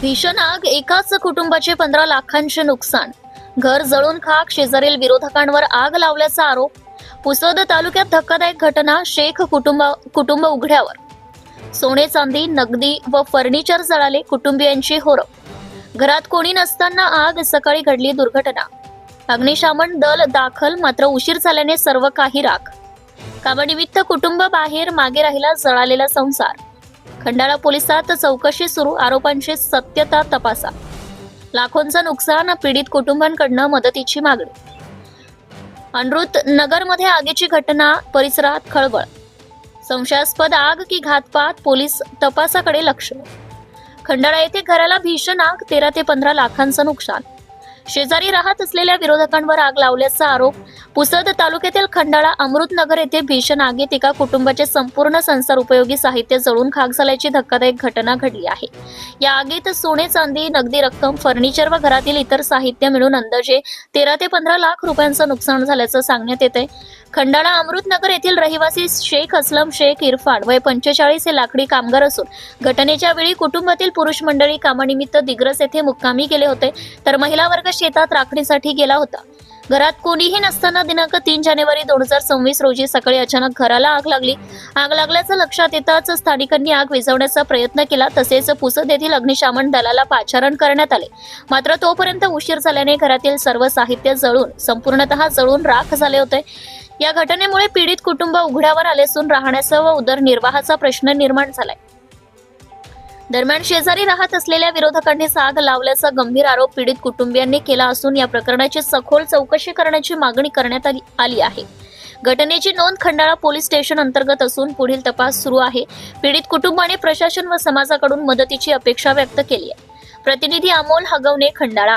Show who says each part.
Speaker 1: भीषण आग एकाच कुटुंबाचे पंधरा लाखांचे नुकसान. घर जळून खाक शेजारील विरोधकांवर आग लावल्याचा आरोप. पुसद तालुक्यात धक्कादायक घटना शेख कुटुंब कुटुंब उघड्यावर. सोने चांदी नगदी व फर्निचर जळाले कुटुंबियांची होरप घरात कोणी नसताना आग सकाळी घडली दुर्घटना. अग्निशामन दल दाखल मात्र उशीर झाल्याने सर्व काही राख. कामानिमित्त कुटुंब बाहेर मागे राहिला जळालेला संसार. खंडाळा पोलिसात चौकशी सुरू आरोपांची सत्यता तपासा. लाखोंचं नुकसान पीडित कुटुंबांकडनं मदतीची मागणी. अनृत नगरमध्ये आगीची घटना परिसरात खळबळ. संशयास्पद आग की घातपात पोलीस तपासाकडे लक्ष. खंडाळा येथे घराला भीषण आग तेरा ते पंधरा लाखांचं नुकसान. शेजारी राहत असलेल्या विरोधकांवर आग लावल्याचा आरोप पुसद तालुक्यातील खंडाळा अमृतनगर येथे भीषण आगीत एका कुटुंबाचे संपूर्ण संसार उपयोगी साहित्य जळून खाक झाल्याची धक्कादायक घटना घडली आहे. या आगीत सोने चांदी नगदी रक्कम फर्निचर व घरातील इतर साहित्य मिळून अंदाजे तेरा ते पंधरा लाख रुपयांचं नुकसान झाल्याचं सांगण्यात येते खंडाळा अमृतनगर येथील रहिवासी शेख असलम शेख इरफान वय पंचेचाळीस हे लाकडी कामगार असून घटनेच्या वेळी कुटुंबातील पुरुष मंडळी कामानिमित्त दिग्रस येथे मुक्कामी गेले होते तर महिला वर्ग शेतात राखणीसाठी गेला होता. घरात कोणीही नसताना दिनांक तीन जानेवारी दोन हजार सव्वीस रोजी सकाळी अचानक घराला आग लागली. आग लागल्याचं लक्षात येताच स्थानिकांनी आग विझवण्याचा प्रयत्न केला तसेच पुसद येथील अग्निशामन दलाला पाचारण करण्यात आले. मात्र तोपर्यंत उशीर झाल्याने घरातील सर्व साहित्य जळून संपूर्णतः जळून राख झाले होते. या घटनेमुळे पीडित कुटुंब उघड्यावर आले असून राहण्याचा व उदरनिर्वाहाचा प्रश्न निर्माण झालाय. दरम्यान शेजारी राहत असलेल्या विरोधकांनी साग लावल्याचा गंभीर आरोप पीडित कुटुंबियांनी केला असून या प्रकरणाची सखोल चौकशी करण्याची मागणी करण्यात आली आली आहे. घटनेची नोंद खंडाळा पोलीस स्टेशन अंतर्गत असून पुढील तपास सुरू आहे. पीडित कुटुंबाने प्रशासन व समाजाकडून मदतीची अपेक्षा व्यक्त केली आहे. प्रतिनिधी अमोल हगवणे खंडाळा.